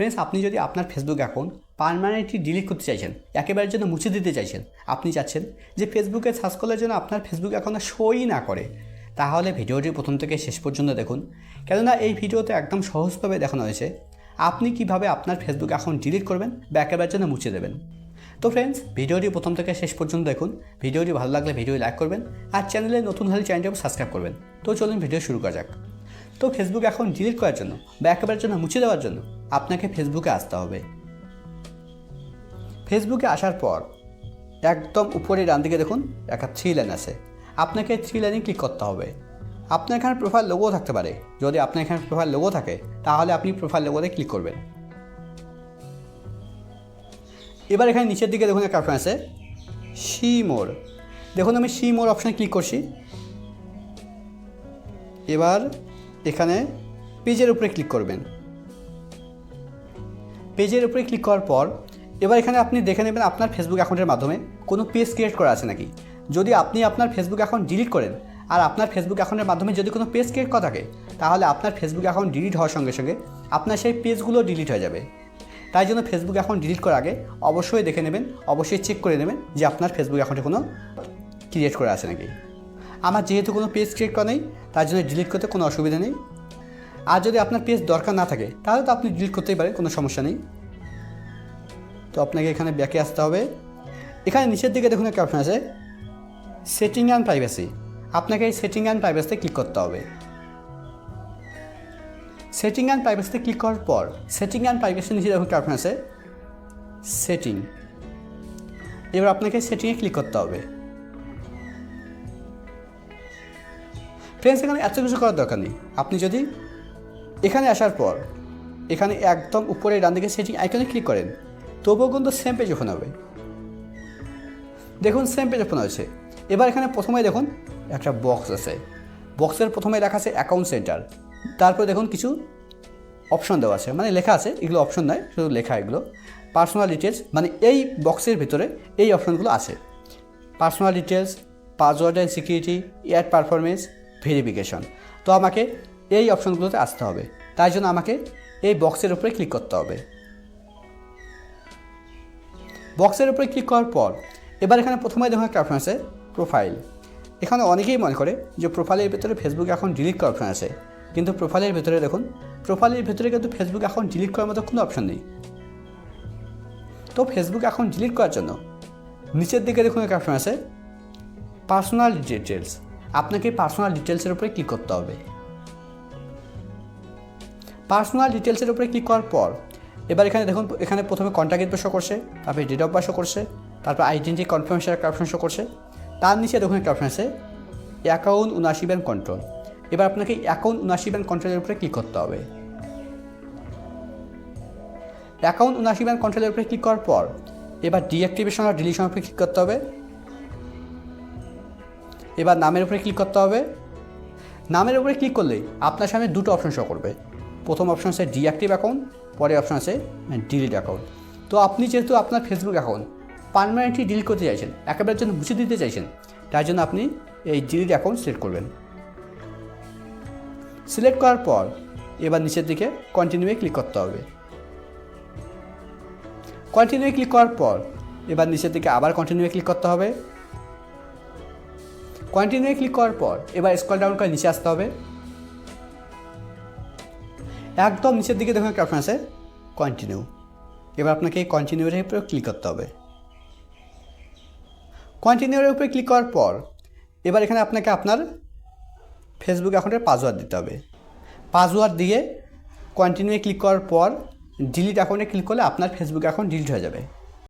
Friends আপনি যদি আপনার ফেসবুক অ্যাকাউন্ট পারমানেন্টলি ডিলিট করতে চাইছেন, একেবারের জন্য মুছে দিতে চাইছেন, আপনি চাচ্ছেন যে ফেসবুকে সার্চ করলে যেন আপনার ফেসবুক অ্যাকাউন্ট শোই না করে, তাহলে ভিডিওটি প্রথম থেকে শেষ পর্যন্ত দেখুন। কেননা এই ভিডিওতে একদম সহজভাবে দেখানো হয়েছে আপনি কীভাবে আপনার ফেসবুক অ্যাকাউন্ট ডিলিট করবেন বা একেবারে জন্য মুছে দেবেন। তো ফ্রেন্ডস ভিডিওটি প্রথম থেকে শেষ পর্যন্ত দেখুন। ভিডিওটি ভালো লাগলে ভিডিও লাইক করবেন আর চ্যানেলে নতুন হলে চ্যানেলটাকে সাবস্ক্রাইব করবেন। তো চলুন ভিডিও শুরু করা যাক। তো ফেসবুক অ্যাকাউন্ট ডিলিট করার জন্য বা একেবারের জন্য মুছে দেওয়ার জন্য আপনাকে ফেসবুকে আসতে হবে। ফেসবুকে আসার পর একদম উপরে ডান দিকে দেখুন একটা থ্রি লাইন আছে। আপনাকে থ্রি লাইনে ক্লিক করতে হবে। আপনার এখানে প্রোফাইল লোগো থাকতে পারে। যদি আপনার এখানে প্রোফাইল লোগো থাকে, তাহলে আপনি প্রোফাইল লোগোতে ক্লিক করবেন। এবার এখানে নিচের দিকে দেখুন একটা অপশন আছে সি মোর দেখুন আমি সি মোর অপশানে ক্লিক করছি। এবার এখানে পেজের উপরে ক্লিক করবেন। পেজের উপরে ক্লিক করার পর, এবার এখানে আপনি দেখে নেবেন আপনার ফেসবুক অ্যাকাউন্টের মাধ্যমে কোনো পেজ ক্রিয়েট করা আছে নাকি। যদি আপনি আপনার ফেসবুক অ্যাকাউন্ট ডিলিট করেন আর আপনার ফেসবুক অ্যাকাউন্টের মাধ্যমে যদি কোনো পেজ ক্রিয়েট করা থাকে, তাহলে আপনার ফেসবুক অ্যাকাউন্ট ডিলিট হওয়ার সঙ্গে সঙ্গে আপনার সেই পেজগুলো ডিলিট হয়ে যাবে। তাই জন্য ফেসবুক অ্যাকাউন্ট ডিলিট করার আগে অবশ্যই দেখে নেবেন, অবশ্যই চেক করে নেবেন যে আপনার ফেসবুক অ্যাকাউন্টে কোনো ক্রিয়েট করা আছে নাকি। আমার যেহেতু কোনো পেজ ক্রিয়েট করা নেই, তার জন্য ডিলিট করতে কোনো অসুবিধা নেই। আর যদি আপনার পেজ দরকার না থাকে, তাহলে তো আপনি ডিলিট করতেই পারেন, কোনো সমস্যা নেই। তো আপনাকে এখানে ব্যাকে আসতে হবে। এখানে নিচের দিকে দেখুন একটা অপশন আছে সেটিং অ্যান্ড প্রাইভেসি আপনাকে এই সেটিং অ্যান্ড প্রাইভেসিতে ক্লিক করতে হবে। সেটিং অ্যান্ড প্রাইভেসিতে ক্লিক করার পর সেটিং অ্যান্ড প্রাইভেসির নিচে দেখুন একটা অপশন আছে সেটিং এবার আপনাকে সেটিংয়ে ক্লিক করতে হবে। ফ্রেন্ডস এখানে এত কিছু করার দরকার নেই। আপনি যদি এখানে আসার পর, এখানে একদম উপরে ডান দিকে সেটিং আইকনে ক্লিক করেন তবুও কিন্তু সেম পেজ ওপেন হবে। দেখুন সেম পেজ ওপেন হয়েছে এবার এখানে প্রথমে দেখুন একটা বক্স আছে। বক্সের প্রথমে লেখা আছে অ্যাকাউন্ট সেন্টার তারপরে দেখুন কিছু অপশন দেওয়া আছে। মানে লেখা আছে, এগুলো অপশন নয় শুধু লেখা এগুলো। পার্সোনাল ডিটেলস মানে এই বক্সের ভিতরে এই অপশনগুলো আছে। Personal details password and security air performance verification তো আমাকে এই অপশনগুলোতে আসতে হবে। তাই জন্য আমাকে এই বক্সের উপরে ক্লিক করতে হবে। বক্সের উপরে ক্লিক করার পর, এবার এখানে প্রথমে দেখুন একটা অপশন আছে প্রোফাইল এখানে অনেকেই মনে করে যে প্রোফাইলের ভিতরে ফেসবুক এখন ডিলিট করার অপশন আছে। কিন্তু প্রোফাইলের ভেতরে দেখুন প্রোফাইলের ভেতরে কিন্তু ফেসবুক এখন ডিলিট করার মতো কোনো অপশন নেই। তো ফেসবুক এখন ডিলিট করার জন্য, নিচের দিকে দেখুন একটা অপশন আছে পার্সোনাল ডিটেলস আপনাকে পার্সোনাল ডিটেলসের উপরে ক্লিক করতে হবে। পার্সোনাল ডিটেলসের উপরে ক্লিক করার পর এবার এখানে দেখুন, এখানে প্রথমে কন্ট্যাক্ট ইনফো শো করছে, তারপরে ডেট অফ বার্থ শো করছে, তারপর আইডেন্টি কনফার্মেশন একটা অপশন শো করছে, তার নিচে দেখুন একটা অপশন আছে অ্যাকাউন্ট উনাশি ব্যান্ড কন্ট্রোল এবার আপনাকে অ্যাকাউন্ট উনাশি ব্যান্ড কন্ট্রোলের উপরে ক্লিক করতে হবে। অ্যাকাউন্ট উনাশি ব্যান্ড কন্ট্রোলের উপরে ক্লিক করার পর, এবার ডিঅ্যাক্টিভেশন আর ডিলিশন উপরে ক্লিক করতে হবে। এবার নামের উপরে ক্লিক করতে হবে। নামের উপরে ক্লিক করলেই আপনার সামনে দুটো অপশন শো করবে। প্রথম অপশন আছে ডিঅ্যাক্টিভ অ্যাকাউন্ট পরের অপশন আছে ডিলিট অ্যাকাউন্ট তো আপনি যেহেতু আপনার ফেসবুক অ্যাকাউন্ট পারমানেন্টলি ডিলিট করতে চাইছেন একেবারে জন্য মুছে দিতে চাইছেন তাই জন্য আপনি এই ডিলিট অ্যাকাউন্ট সিলেক্ট করবেন। সিলেক্ট করার পর এবার নিচের দিকে কন্টিনিউয়ে ক্লিক করতে হবে। কন্টিনিউয়ে ক্লিক করার পর এবার নিচের দিকে আবার কন্টিনিউয়ে ক্লিক করতে হবে। কন্টিনিউয়ে ক্লিক করার পর এবার স্কল ডাউন করে নিচে আসতে হবে। একদম নিচের দিকে দেখুন একটা অপশন আছে কন্টিনিউ এবার আপনাকে এই কন্টিনিউয়ের উপরে ক্লিক করতে হবে। কন্টিনিউর উপরে ক্লিক করার পর, এবার এখানে আপনাকে আপনার ফেসবুক অ্যাকাউন্টের পাসওয়ার্ড দিতে হবে। পাসওয়ার্ড দিয়ে কন্টিনিউয়ে ক্লিক করার পর ডিলিট অ্যাকাউন্টে ক্লিক করলে আপনার ফেসবুক অ্যাকাউন্ট ডিলিট হয়ে যাবে।